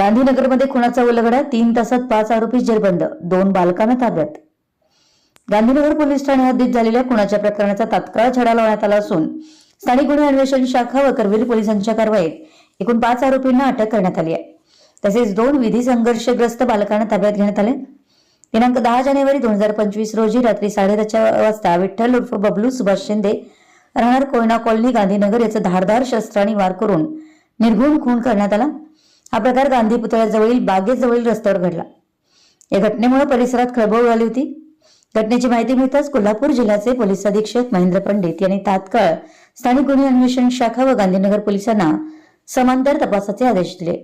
गांधीनगरमध्ये खुनाचा उलगडा तीन तासात पाच आरोपी जेरबंद दोन बालकांना ताब्यात. गांधीनगर पोलीस ठाणे हद्दीत झालेल्या खुनाच्या प्रकरणाचा तात्काळ छडा लावण्यात आला असून स्थानिक गुन्हे अन्वेषण शाखा व करवीर पोलिसांच्या कारवाईत एकूण पाच आरोपींना अटक करण्यात आली आहे. तसेच दोन विधी संघर्षग्रस्त बालकांना ताब्यात घेण्यात आले. दिनांक दहा जानेवारी दोन हजार पंचवीस रोजी रात्री साडेदहाच्या वाजता विठ्ठल उर्फ बबलू सुभाष शिंदे राहणार कोयना कॉलनी गांधीनगर याचा धारदार शस्त्राने वार करून निर्घुण खून करण्यात आला. हा प्रकार गांधी पुतळ्याजवळील बागेजवळील रस्त्यावर घडला. या घटनेमुळे परिसरात खळबळ उडाली होती. घटनेची माहिती मिळताच कोल्हापूर जिल्ह्याचे पोलीस अधीक्षक महेंद्र पंडित यांनी तात्काळ स्थानिक गुन्हे अन्वेषण शाखा व गांधीनगर पोलिसांना समांतर तपासाचे आदेश दिले.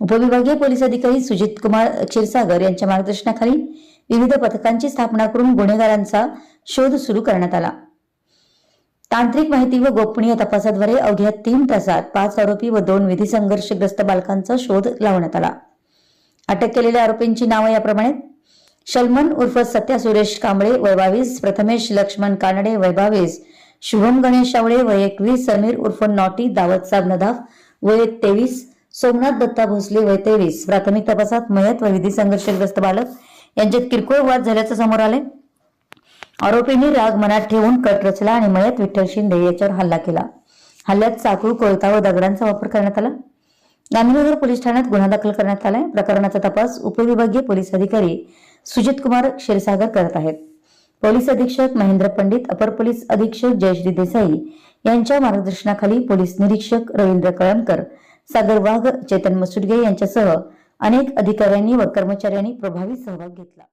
उपविभागीय पोलीस अधिकारी सुजित कुमार क्षीरसागर यांच्या मार्गदर्शनाखाली विविध पथकांची स्थापना करून गुन्हेगारांचा शोध सुरू करण्यात आला. तांत्रिक माहिती व गोपनीय तपासाद्वारे अवघ्या तीन तासात पाच आरोपी व दोन विधी संघर्षग्रस्त बालकांचा शोध लावण्यात आला. अटक केलेल्या आरोपींची नावं याप्रमाणे शलमन उर्फ सत्या सुरेश कांबळे वय बावीस प्रथमेश लक्ष्मण कानडे वय बावीस शुभम गणेश आवळे वय एकवीस समीर उर्फ नॉटी दावत साब नदाफ वय तेवीस सोमनाथ दत्ता भोसले वय तेवीस. प्राथमिक तपासात मयत व विधी संघर्षग्रस्त बालक यांच्यात किरकोळ वाद झाल्याचं समोर आले आरोपींनी राग मनात ठेवून कट रचला आणि मयत विठ्ठल शिंदे याच्यावर हल्ला केला. हल्ल्यात चाकू कोयता व दगडांचा वापर करण्यात आला. गांधीनगर पोलीस ठाण्यात गुन्हा दाखल करण्यात आलाय. प्रकरणाचा तपास उपविभागीय पोलीस अधिकारी सुजित कुमार क्षीरसागर करत आहेत. पोलीस अधीक्षक महेंद्र पंडित अपर पोलीस अधीक्षक जयश्री देसाई यांच्या मार्गदर्शनाखाली पोलीस निरीक्षक रवींद्र कळमकर सागर वाघ चेतन मसुडगे यांच्यासह अनेक अधिकाऱ्यांनी व कर्मचाऱ्यांनी प्रभावी सहभाग घेतला.